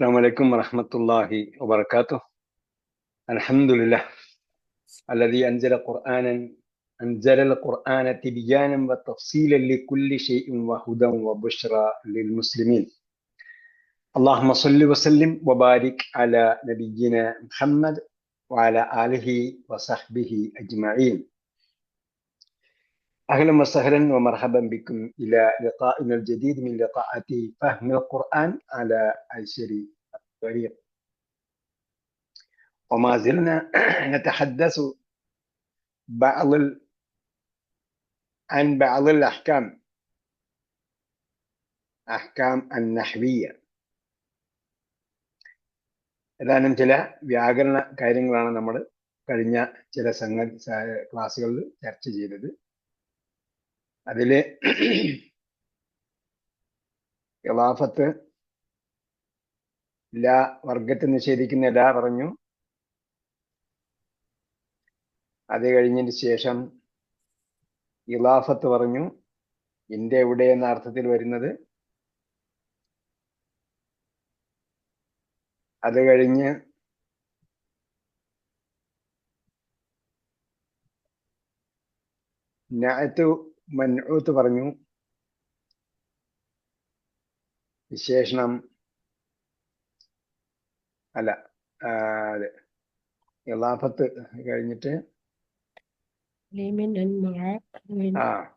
السلام عليكم ورحمة الله وبركاته. الحمد لله الذي أنزل قرآنا أنزل القرآن تبيانا وتفصيلا لكل شيء وهدى وبشرى للمسلمين. اللهم صل وسلم وبارك على نبينا محمد وعلى آله وصحبه أجمعين. أهلا وسهلا ومرحبا بكم إلى لقائنا الجديد من لقاءات فهم القرآن على أيسر الطريق وما زلنا نتحدث بعض ال... عن بعض الأحكام أحكام النحوية ഏതാനും ചില വ്യാകരണ കാര്യങ്ങളാണ് നമ്മൾ കഴിഞ്ഞ ചില സംഗ ക്ലാസ്സുകളിൽ ചർച്ച ചെയ്തത് അതിൽ ഖിലാഫത്ത് ല വർഗത്തെ നിഷേധിക്കുന്ന ലാ പറഞ്ഞു. അത് കഴിഞ്ഞതിന് ശേഷം ഇലാഫത്ത് പറഞ്ഞു ഇന്ത്യ എവിടെ എന്ന അർത്ഥത്തിൽ വരുന്നത്? അത് കഴിഞ്ഞ് നഅത്ത് മൻഊത്ത് പറഞ്ഞു. വിശേഷണം. അല്ല അതെ. ഇളാഫത്ത് കഴിഞ്ഞിട്ട്. ആ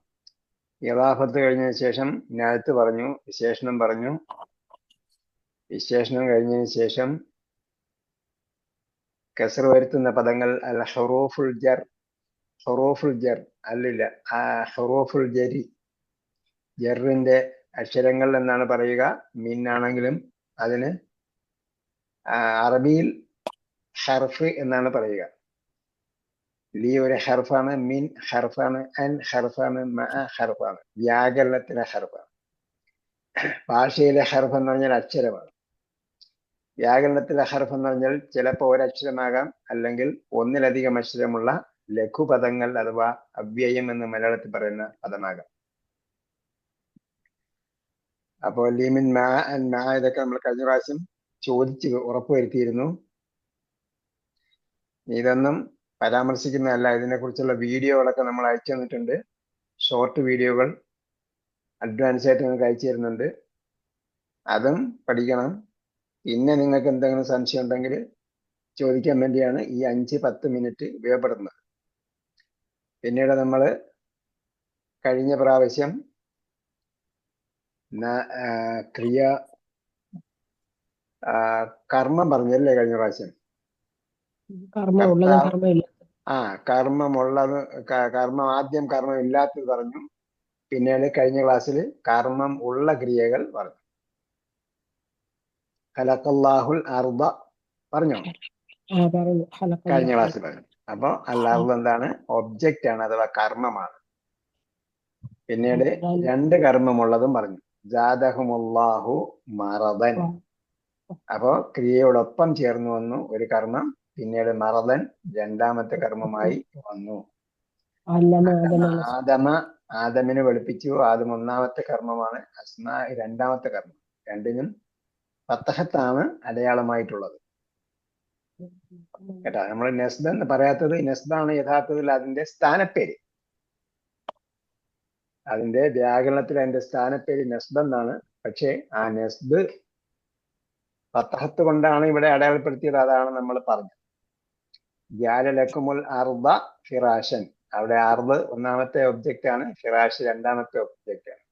ഇളാഫത്ത് കഴിഞ്ഞതിന് ശേഷം ഞാത്ത് പറഞ്ഞു വിശേഷണം പറഞ്ഞു. വിശേഷണം കഴിഞ്ഞതിന് ശേഷം കസർ വരുത്തുന്ന പദങ്ങൾ അൽ ഹറൂഫുൽ ജർ ഹറൂഫുൽ ജർ അല്ലില്ല. ആ ഹറൂഫുൽ ജരി ജറിന്റെ അക്ഷരങ്ങൾ എന്നാണ് പറയുക. മിന്നാണെങ്കിലും അതിന് അറബിയിൽ ഹർഫ് എന്നാണ് പറയുക. ലീ ഒരു ഹർഫാണ് മിൻ ഹർഫാണ് അൻ ഹർഫാണ് മ ഹർഫാണ്. വ്യാകരണത്തിലെ ഹർഫാണ്. ഭാഷയിലെ ഹർഫ് എന്ന് പറഞ്ഞാൽ അക്ഷരമാണ്. വ്യാകരണത്തിലെ ഹർഫ് എന്ന് പറഞ്ഞാൽ ചിലപ്പോൾ ഒരക്ഷരമാകാം അല്ലെങ്കിൽ ഒന്നിലധികം അക്ഷരമുള്ള ലഘുപദങ്ങൾ അഥവാ അവ്യയം എന്ന് മലയാളത്തിൽ പറയുന്ന പദമാകാം. അപ്പോൾ ലീമിൻ മാ മാ ഇതൊക്കെ നമ്മൾ കഴിഞ്ഞ പ്രാവശ്യം ചോദിച്ച് ഉറപ്പുവരുത്തിയിരുന്നു. ഇതൊന്നും പരാമർശിക്കുന്നതല്ല. ഇതിനെക്കുറിച്ചുള്ള വീഡിയോകളൊക്കെ നമ്മൾ അയച്ചു തന്നിട്ടുണ്ട്. ഷോർട്ട് വീഡിയോകൾ അഡ്വാൻസ് ആയിട്ട് നിങ്ങൾക്ക് അയച്ചു തരുന്നുണ്ട്. അതും പഠിക്കണം. പിന്നെ നിങ്ങൾക്ക് എന്തെങ്കിലും സംശയം ഉണ്ടെങ്കിൽ ചോദിക്കാൻ വേണ്ടിയാണ് ഈ അഞ്ച് പത്ത് മിനിറ്റ് ഉപയോഗപ്പെടുത്തുന്നത്. പിന്നീട് നമ്മൾ കഴിഞ്ഞ പ്രാവശ്യം ക്രിയ കർമ്മം പറഞ്ഞല്ലേ കഴിഞ്ഞ പ്രാവശ്യം? ആ കർമ്മമുള്ളത് കർമ്മം ആദ്യം കർമ്മം ഇല്ലാത്തത് പറഞ്ഞു. പിന്നീട് കഴിഞ്ഞ ക്ലാസ്സിൽ കർമ്മം ഉള്ള ക്രിയകൾ പറഞ്ഞു. ഹലക്കല്ലാഹുൽ അർബ പറഞ്ഞോ. കഴിഞ്ഞ ക്ലാസ്സിൽ പറഞ്ഞു. അപ്പൊ അല്ലാഹു എന്താണ്? ഒബ്ജക്റ്റ് ആണ് അഥവാ കർമ്മമാണ്. പിന്നീട് രണ്ട് കർമ്മമുള്ളതും പറഞ്ഞു. ജാദഹുമുല്ലാഹു മറദൻ. അപ്പോ ക്രിയയോടൊപ്പം ചേർന്നു വന്നു ഒരു കർമ്മം പിന്നീട് മറദൻ രണ്ടാമത്തെ കർമ്മമായി വന്നു. ആദമ ആദമിനെ വെളുപ്പിച്ചു. ആദം ഒന്നാമത്തെ കർമ്മമാണ്. അസ്മ രണ്ടാമത്തെ കർമ്മം. രണ്ടിനും പത്തഹത്താണ് അടയാളമായിട്ടുള്ളത്. കേട്ടാ നമ്മൾ നെസ്ദ എന്ന് പറയാത്തത് നെസ്ദാണ് യഥാർത്ഥത്തിൽ അതിന്റെ സ്ഥാനപ്പേര്. അതിന്റെ വ്യാകരണത്തിൽ അതിന്റെ സ്ഥാനപ്പേര് നെസ്ബ് എന്നാണ്. പക്ഷേ ആ നെസ്ബ് പത്തഹത്ത് കൊണ്ടാണ് ഇവിടെ അടയാളപ്പെടുത്തിയത് അതാണ് നമ്മൾ പറഞ്ഞത്. ജാലലക്കുമുൽ അർബ ഫിറാഷൻ അവിടെ അർബ് ഒന്നാമത്തെ ഒബ്ജക്റ്റ് ആണ് ഫിറാഷ് രണ്ടാമത്തെ ഒബ്ജക്റ്റ് ആണ്.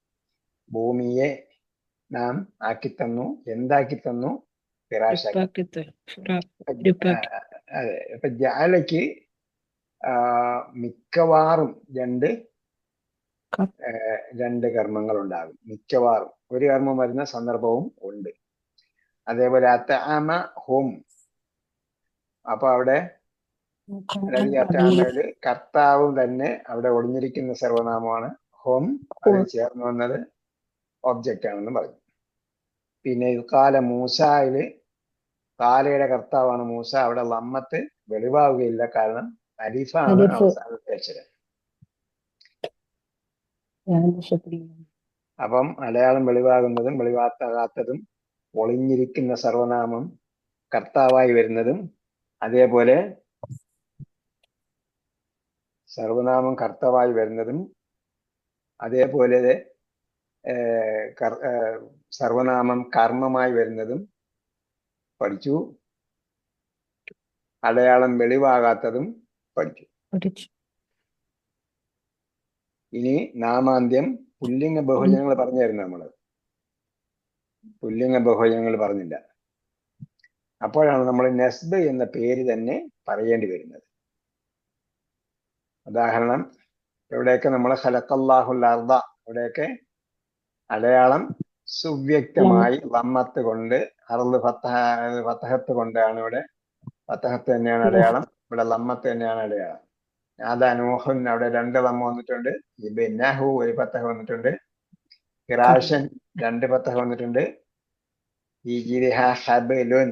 ഭൂമിയെ നാം ആക്കി തന്നു എന്താക്കി തന്നു ഫിറാഷാക്കി അതെ ഇപ്പൊ ജാലയ്ക്ക് മിക്കവാറും രണ്ട് രണ്ട് കർമ്മങ്ങൾ ഉണ്ടാകും മിക്കവാറും. ഒരു കർമ്മം വരുന്ന സന്ദർഭവും ഉണ്ട്. അതേപോലെ അത്തആമ ഹോം. അപ്പൊ അവിടെ അത്തആമയിൽ കർത്താവും തന്നെ അവിടെ ഒളിഞ്ഞിരിക്കുന്ന സർവനാമമാണ് ഹോം. അതിൽ ചേർന്ന് വന്നത് ഒബ്ജക്റ്റ് ആണെന്ന് പറഞ്ഞു. പിന്നെ ഇക്കാല മൂസായിൽ കാലയുടെ കർത്താവാണ് മൂസ. അവിടെ ലമ്മത്ത് വെളിവാവുകയില്ല. കാരണം അരിഫാണ് അവസാനത്തെ അക്ഷരം. അപ്പം അടയാളം വെളിവാകുന്നതും വെളിവാകാത്തതും ഒളിഞ്ഞിരിക്കുന്ന സർവനാമം കർത്താവായി വരുന്നതും അതേപോലെ സർവനാമം കർത്താവായി വരുന്നതും അതേപോലെ സർവനാമം കർമ്മമായി വരുന്നതും പഠിച്ചു. അടയാളം വെളിവാകാത്തതും പഠിച്ചു. പഠിച്ചു. ഇനി നാമാന്ത്യം പുല്ലിംഗ ബഹുജനങ്ങൾ പറഞ്ഞായിരുന്നു നമ്മൾ. പുല്ലിംഗ ബഹുജനങ്ങൾ പറഞ്ഞില്ല. അപ്പോഴാണ് നമ്മൾ നെസ്ബ് എന്ന പേര് തന്നെ പറയേണ്ടി വരുന്നത്. ഉദാഹരണം എവിടെയൊക്കെ നമ്മൾ ഹലക്കല്ലാഹുൽ അർദ ഇവിടെയൊക്കെ അടയാളം സുവ്യക്തമായി ലമ്മത്ത് കൊണ്ട് അറുത് ഫത്തഹ ഫത്തഹത്ത് കൊണ്ടാണ് ഇവിടെ ഫത്തഹത്ത് തന്നെയാണ് അടയാളം ഇവിടെ ലമ്മത്ത് തന്നെയാണ് അടയാളം. ആദാ നൂഹുൻ അവിടെ രണ്ട് ലമ്മ വന്നിട്ടുണ്ട് ഇബിന്നഹു ഒരു ഫത്തഹ വന്നിട്ടുണ്ട് ഹിറാഷൻ രണ്ട് ഫത്തഹ വന്നിട്ടുണ്ട് ഈ ജിരിഹ ഹബലുൻ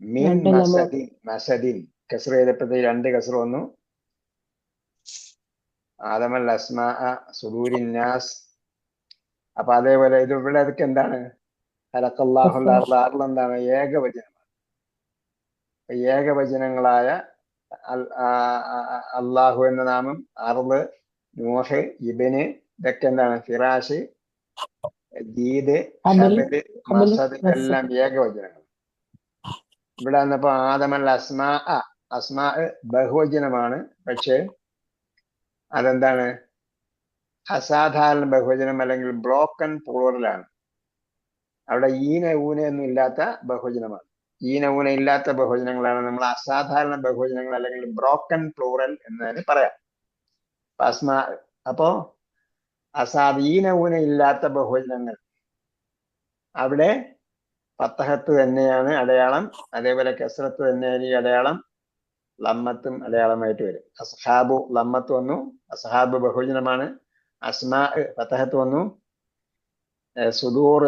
മിൻ. മസദിൻ ചെയ്തപ്പോഴത്തേക്ക് രണ്ട് കസ്ര വന്നു. ആദമൽ അസ്മാ സുദൂരിന്യാസ് നാസ് അപ്പൊ അതേപോലെ ഇത് ഇവിടെ അതൊക്കെ എന്താണ്? ഹലക്കല്ലാഹുൽ അർൾ എന്താണ്? ഏകവചനമാണ് ഏകവചനങ്ങളായ അള്ളാഹു എന്ന നാമം അർൾ നൂഹ് ഇബന് ഇതൊക്കെ എന്താണ്? ഫിറാഷ് ദീദ് എല്ലാം മസദ് ഏകവചനങ്ങൾ. ഇവിടെ വന്നപ്പോ ആദമൽ അസ്മാ അസ്മാ ബഹുവചനമാണ്. പക്ഷേ അതെന്താണ്? അസാധാരണ ബഹുവചനം അല്ലെങ്കിൽ ബ്രോക്കൺ പ്ലൂറലാണ്. അവിടെ ഈന ഊന ഒന്നും ഇല്ലാത്ത ബഹുവചനമാണ് ഈന ഊന ഇല്ലാത്ത ബഹുവചനങ്ങളാണ് നമ്മൾ അസാധാരണ ബഹുവചനങ്ങൾ അല്ലെങ്കിൽ ബ്രോക്കൺ പ്ലൂറൽ എന്നതിന് പറയാം. അസ്മാ അപ്പോ അസാധീന ഊന ഇല്ലാത്ത ബഹുവചനങ്ങൾ അവിടെ പത്തഹത്ത് തന്നെയാണ് അടയാളം. അതേപോലെ കസറത്ത് തന്നെയാണ് ഈ അടയാളം. ലമ്മത്തും അടയാളമായിട്ട് വരും. അസ്ഹാബു ലമ്മത്ത് വന്നു. അസ്ഹാബ് ബഹുജനമാണ്. അസ്മാ ഫത്തഹത്ത് വന്നു. സുദൂർ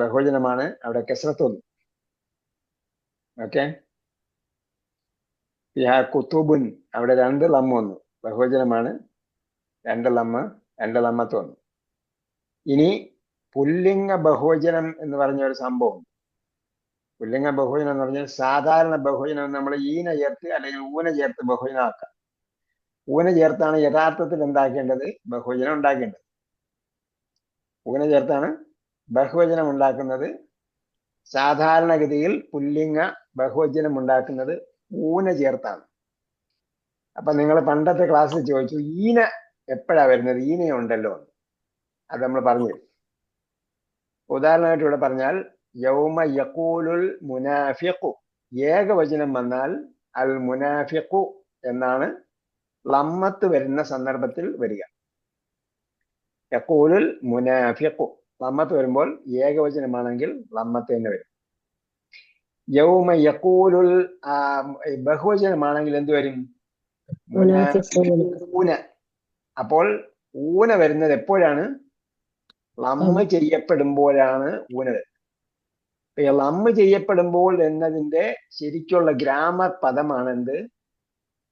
ബഹുജനമാണ്. അവിടെ കെസ്രത്ത് വന്നു. ഓക്കെ. കുത്തുബുൻ. അവിടെ രണ്ട് ലമ്മ വന്നു. ബഹുജനമാണ്. രണ്ട് ലമ്മ രണ്ട് ലമ്മത്ത് വന്നു. ഇനി പുല്ലിംഗ ബഹുജനം എന്ന് പറഞ്ഞ ഒരു സംഭവം. പുല്ലിംഗ ബഹുജനം എന്ന് പറഞ്ഞാൽ സാധാരണ ബഹുജനം നമ്മൾ ഈന ചേർത്ത് അല്ലെങ്കിൽ ഊന ചേർത്ത് ബഹുവചനമാക്കാം ഊന ചേർത്താണ് യഥാർത്ഥത്തിൽ എന്താക്കേണ്ടത്? ബഹുവചനം ഉണ്ടാക്കേണ്ടത്. ഊന ചേർത്താണ് ബഹുവചനം ഉണ്ടാക്കുന്നത്. സാധാരണഗതിയിൽ പുല്ലിംഗ ബഹുവചനം ഉണ്ടാക്കുന്നത് ഊന ചേർത്താണ്. അപ്പൊ നിങ്ങൾ പണ്ടത്തെ ക്ലാസ്സിൽ ചോദിച്ചു ഈന എപ്പോഴാ വരുന്നത്? ഈന ഉണ്ടല്ലോ എന്ന്. അത് നമ്മൾ പറഞ്ഞു ഉദാഹരണമായിട്ട് ഇവിടെ പറഞ്ഞാൽ യൗമ യക്കൂലുൽ മുനാഫിഖു. ഏകവചനം വന്നാൽ അൽ മുനാഫിഖു എന്നാണ് ലമ്മത്ത് വരുന്ന സന്ദർഭത്തിൽ വരിക. യക്കൂലുൽ മുനാഫിഖു. ലമ്മത്ത് വരുമ്പോൾ ഏകവചനമാണെങ്കിൽ ലമ്മത്ത് തന്നെ വരും. യൗമ യക്കൂലുൽ ബഹുവചനമാണെങ്കിൽ എന്ത് വരും? ഊന അപ്പോൾ ഊന വരുന്നത് എപ്പോഴാണ്? ലമ്മ ചെയ്യപ്പെടുമ്പോഴാണ് ഊന വരുന്നത്. ലമ്മ ചെയ്യപ്പെടുമ്പോൾ എന്നതിന്റെ ശരിക്കുള്ള ഗ്രാമർ പദമാണ് എന്ത്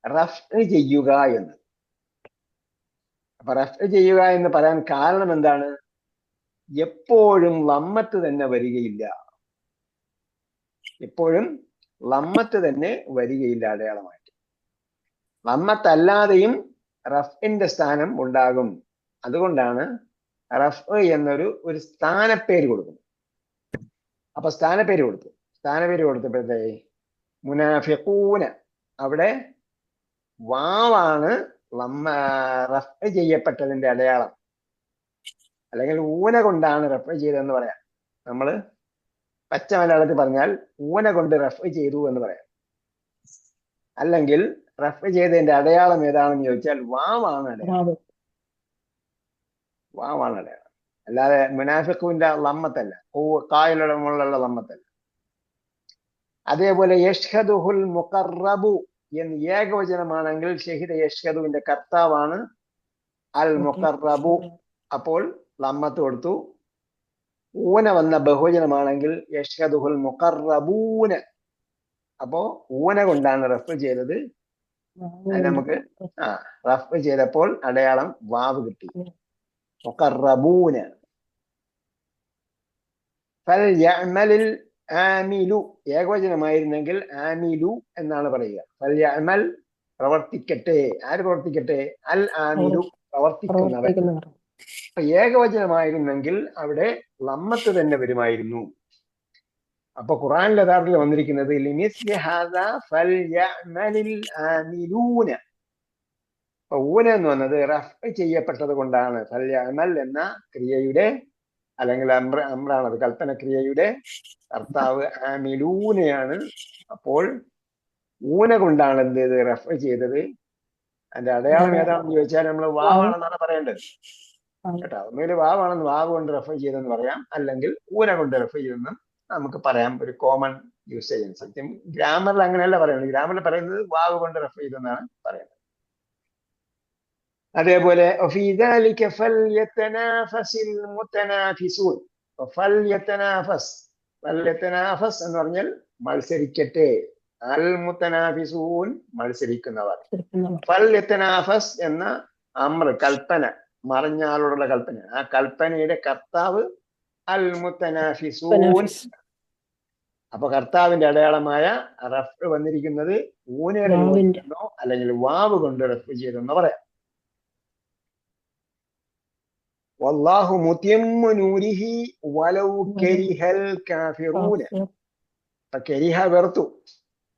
റഫ് ചെയ്യുക എന്ന്. അപ്പൊ റഫ് ചെയ്യുക എന്ന് പറയാൻ കാരണം എന്താണ്? എപ്പോഴും ലമ്മത്ത് തന്നെ വരികയില്ല. എപ്പോഴും ലമ്മത്ത് തന്നെ വരികയില്ല അടയാളമായിട്ട്. ലമ്മത്തല്ലാതെയും റഫിന്റെ സ്ഥാനം ഉണ്ടാകും. അതുകൊണ്ടാണ് റഫ് എന്നൊരു ഒരു സ്ഥാനപ്പേര് കൊടുക്കുന്നത്. അപ്പൊ സ്ഥാനപ്പേര് കൊടുത്തു. സ്ഥാനപ്പേര് കൊടുത്തപ്പോഴത്തേ മുനാഫിക്കൂന അവിടെ വാവാണ് റഫർ റഫ് ചെയ്യപ്പെട്ടതിന്റെ അടയാളം. അല്ലെങ്കിൽ ഊന കൊണ്ടാണ് റഫർ ചെയ്തതെന്ന് പറയാം. നമ്മൾ പച്ച മലയാളത്തിൽ പറഞ്ഞാൽ ഊന കൊണ്ട് റഫർ ചെയ്തു എന്ന് പറയാം. അല്ലെങ്കിൽ റഫർ ചെയ്തതിന്റെ അടയാളം ഏതാണെന്ന് ചോദിച്ചാൽ വാവാണ് അടയാളം. വാവാണ് അടയാളം. അല്ലാതെ മുനാഫിഖുവിന്റെ ലമ്മത്തല്ല. കായലുടമുള്ള ലമ്മത്തല്ല. അതേപോലെ യഷ്ഹദുഹുൽ മുഖറബു എന്ന് ഏകവചനമാണെങ്കിൽ ഷഹിദ യഷ്ഹദുവിന്റെ കർത്താവാണ് അൽ മുഖറബു അപ്പോൾ ലമ്മത്ത് കൊടുത്തു. ഊന വന്ന ബഹുവചനമാണെങ്കിൽ യഷ്ഹദുഹുൽ മുഖറബൂന അപ്പോ ഊന കൊണ്ടാണ് റഫ് ചെയ്തത്. നമുക്ക് ആ റഫ് ചെയ്തപ്പോൾ അടയാളം വാവ് കിട്ടി. മുഖറബൂന ഫൽ യഅമലിൽ ആമിലു ഏകവചനമായിരുന്നെങ്കിൽ ആമിലു എന്നാണ് പറയുക. അമൽ പ്രവർത്തിക്കട്ടെ. ആര് പ്രവർത്തിക്കട്ടെ? അൽ ആമിലു പ്രവർത്തിക്കുന്നവർ. അപ്പൊ ഏകവചനമായിരുന്നെങ്കിൽ അവിടെ ലമ്മത്ത് തന്നെ വരുമായിരുന്നു. അപ്പൊ ഖുറാൻ യഥാർത്ഥത്തിൽ വന്നിരിക്കുന്നത് ഊന എന്ന് വന്നത് റഫ് ചെയ്യപ്പെട്ടത് കൊണ്ടാണ്. എന്ന ക്രിയയുടെ അല്ലെങ്കിൽ അമ്ര അമ്രാണത് കൽപ്പന ക്രിയയുടെ കർത്താവ് ആമിലൂനയാണ്. അപ്പോൾ ഊന കൊണ്ടാണ് എന്ത് ചെയ്ത് റെഫർ ചെയ്തത്. അതിന്റെ അടയാളം ഏതാണെന്ന് ചോദിച്ചാൽ നമ്മൾ വാവാണെന്നാണ് പറയേണ്ടത്. കേട്ടോ. ഒന്നുകിൽ വാവാണെന്ന് വാവ് കൊണ്ട് റെഫർ ചെയ്തെന്ന് പറയാം. അല്ലെങ്കിൽ ഊന കൊണ്ട് റെഫർ ചെയ്തെന്ന് നമുക്ക് പറയാം. ഒരു കോമൺ യൂസേജ് സത്യം ഗ്രാമറിൽ അങ്ങനെയല്ല പറയുന്നത്. ഗ്രാമറിൽ പറയുന്നത് വാവ് കൊണ്ട് റെഫർ ചെയ്തെന്നാണ് പറയുന്നത്. അതേപോലെ എന്ന് പറഞ്ഞാൽ മത്സരിക്കട്ടെ. അൽ മുത്തനാഫിസൂൻ മത്സരിക്കുന്നവർ. ഫൽ എന്ന അമർ കൽപ്പന മറിഞ്ഞാളോടുള്ള കൽപ്പന. ആ കൽപ്പനയുടെ കർത്താവ് അൽ മുത്തനാഫിസൂൻ. അപ്പൊ കർത്താവിന്റെ അടയാളമായ റഫ് വന്നിരിക്കുന്നത് ഊനയുടെ അല്ലെങ്കിൽ വാവ് കൊണ്ട് റഫ് ചെയ്തെന്ന് പറയാം. വല്ലാഹു നൂരിഹി വലൗ കരിഹൽ കാഫിറൂന. അപ്പൊ കരിഹ വെറുത്തു.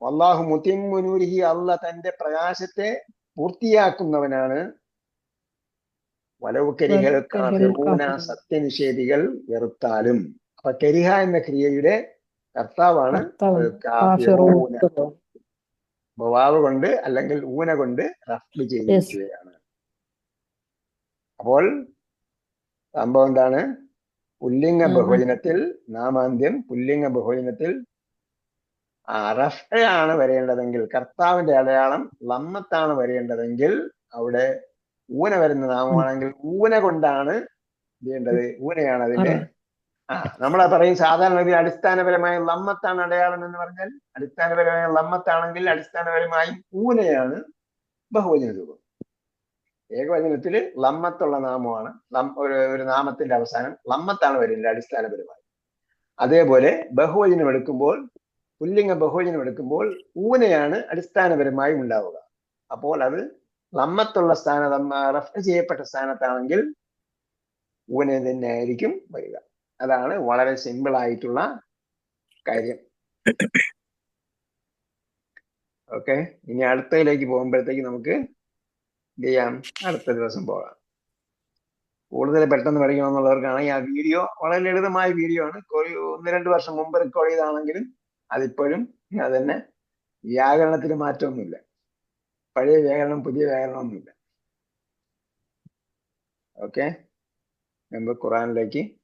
വല്ലാഹു മുത്തിയമ്മു നൂരിഹി അല്ല തന്റെ പ്രകാശത്തെ പൂർത്തിയാക്കുന്നവനാണ്. വലവ് കരിഹൽ കാഫിറൂന. സത്യനിഷേധികൾ വെറുത്താലും. അപ്പൊ കരിഹ എന്ന ക്രിയയുടെ കർത്താവാണ് കർത്താവ്. കാഫിറൂന. കാഫിറൂൻ. കൊണ്ട് അല്ലെങ്കിൽ ഊന കൊണ്ട് റഫ് ചെയ്യുകയാണ് അപ്പോൾ സംഭവം എന്താണ്? പുല്ലിംഗ ബഹുജനത്തിൽ നാമാന്ത്യം പുല്ലിംഗ ബഹുജനത്തിൽ റഫയാണ് ആണ് വരേണ്ടതെങ്കിൽ കർത്താവിന്റെ അടയാളം ലമ്മത്താണ് വരേണ്ടതെങ്കിൽ അവിടെ ഊന വരുന്ന നാമമാണെങ്കിൽ ഊന കൊണ്ടാണ് ചെയ്യേണ്ടത് ഊനയാണ് അതിന്റെ. ആ നമ്മളെ പറയും സാധാരണ ഒരു അടിസ്ഥാനപരമായ ലമ്മത്താണ് അടയാളം എന്ന് പറഞ്ഞാൽ അടിസ്ഥാനപരമായ ലമ്മത്താണെങ്കിൽ അടിസ്ഥാനപരമായി ഊനയാണ് ബഹുവചന രൂപം ഏകവചനത്തിൽ ലമ്മത്തുള്ള നാമമാണ്. ഒരു ഒരു നാമത്തിന്റെ അവസാനം ലമ്മത്താണ് വരുന്നത് അടിസ്ഥാനപരമായി അതേപോലെ ബഹുവചനം എടുക്കുമ്പോൾ പുല്ലിംഗ ബഹുവചനം എടുക്കുമ്പോൾ ഊനയാണ് അടിസ്ഥാനപരമായി ഉണ്ടാവുക. അപ്പോൾ അത് ലമ്മത്തുള്ള സ്ഥാന റഫ് ചെയ്യപ്പെട്ട സ്ഥാനത്താണെങ്കിൽ ഊന തന്നെ ആയിരിക്കും വരിക. അതാണ് വളരെ സിമ്പിൾ ആയിട്ടുള്ള കാര്യം. ഓക്കെ ഇനി അടുത്തതിലേക്ക് പോകുമ്പോഴത്തേക്ക് നമുക്ക് ചെയ്യാം. അടുത്ത ദിവസം പോകാം. കൂടുതൽ പെട്ടെന്ന് പഠിക്കണമെന്നുള്ളവർക്കാണെങ്കിൽ ആ വീഡിയോ. വളരെ ലളിതമായ വീഡിയോ ആണ്. ഒന്ന് രണ്ട് വർഷം മുമ്പ് റെക്കോർഡ് ചെയ്താണെങ്കിലും അതിപ്പോഴും അത് തന്നെ വ്യാകരണത്തിന് മാറ്റമൊന്നുമില്ല. പഴയ വ്യാകരണം പുതിയ വ്യാകരണമൊന്നുമില്ല. ഓക്കെ നമ്മൾ ഖുറാനിലേക്ക്